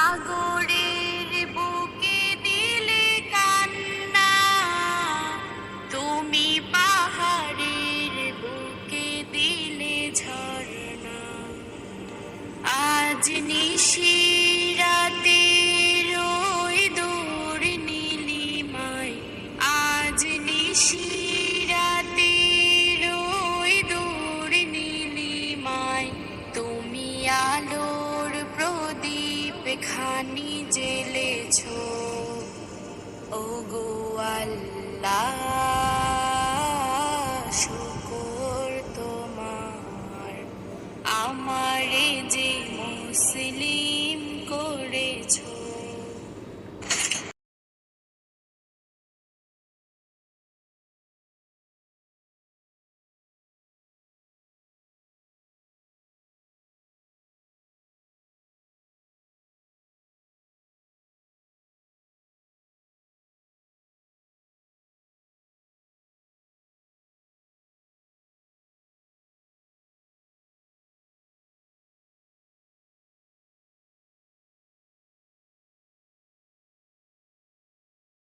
সাগরের বুকে দিলে কান্না। তুমি পাহাড়ের বুকে দিলে আজ নিশিরাতে রই দূর নীলিমায়, আজ নিশিরাতে খানি জেলেছ ও গো আল্লাহ শুকর তোমার আমারে যে মুসলিম